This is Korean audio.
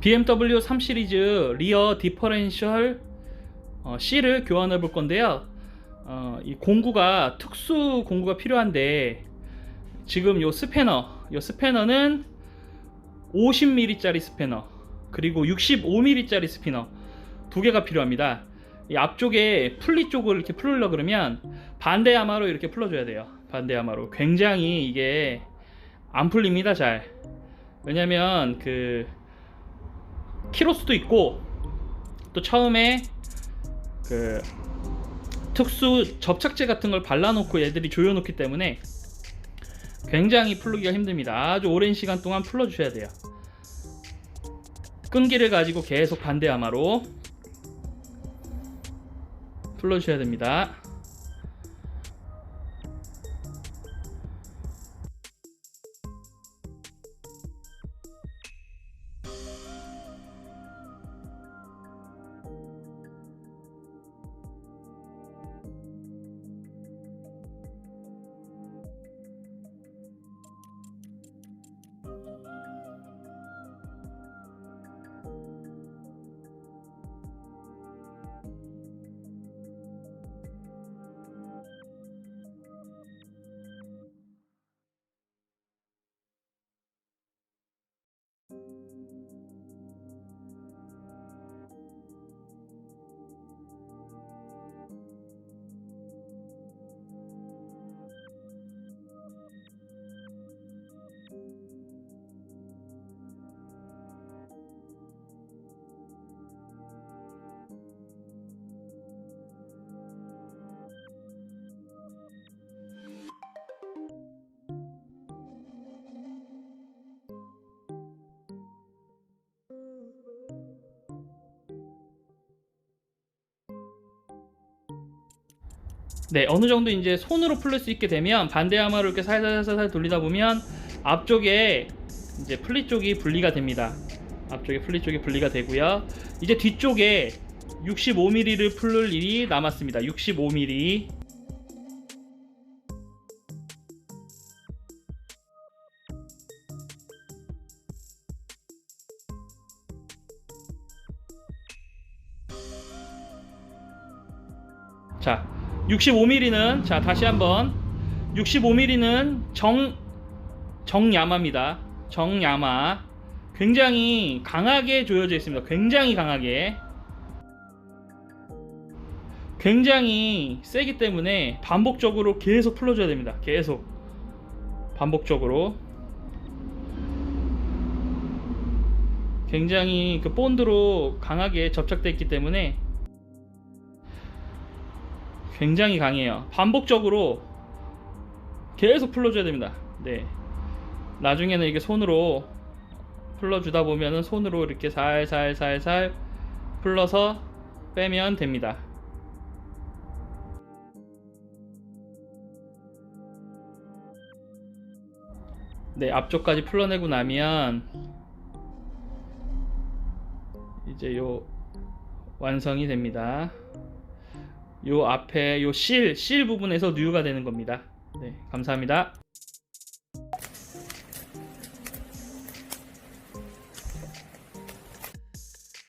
BMW 3 시리즈 리어 디퍼렌셜 어, C를 교환해 볼 건데요. 어, 이 공구가 특수 공구가 필요한데 지금 요 스패너, 요 스패너는 50mm짜리 스패너 그리고 65mm짜리 스피너 두 개가 필요합니다. 이 앞쪽에 풀리 쪽을 이렇게 풀으려 그러면 반대 야마로 이렇게 풀어줘야 돼요. 반대 야마로 굉장히 이게 안 풀립니다 잘. 왜냐면 그 키로수도 있고 또 처음에 그 특수 접착제 같은 걸 발라놓고 얘들이 조여놓기 때문에 굉장히 풀기가 힘듭니다. 아주 오랜 시간 동안 풀어주셔야 돼요. 끈기를 가지고 계속 반대 야마로 풀어주셔야 됩니다. 네, 어느 정도 이제 손으로 풀릴 수 있게 되면 반대 야마를 이렇게 살살살살 돌리다 보면 앞쪽에 이제 플리 쪽이 분리가 됩니다. 앞쪽에 플리 쪽이 분리가 되고요. 이제 뒤쪽에 65mm를 풀을 일이 남았습니다. 65mm. 자, 65mm는 자 다시 한번 65mm는 정 정야마입니다. 정야마 굉장히 강하게 조여져 있습니다. 굉장히 강하게 굉장히 세기 때문에 반복적으로 계속 풀어줘야 됩니다. 계속 반복적으로 굉장히 그 본드로 강하게 접착되어 있기 때문에 굉장히 강해요. 반복적으로 계속 풀러줘야 됩니다. 네. 나중에는 이게 손으로 풀러주다 보면은 손으로 이렇게 살살살살 풀러서 빼면 됩니다. 네, 앞쪽까지 풀러내고 나면 이제 요 완성이 됩니다. 요 앞에 요 실, 실 부분에서 누유가 되는 겁니다. 네, 감사합니다.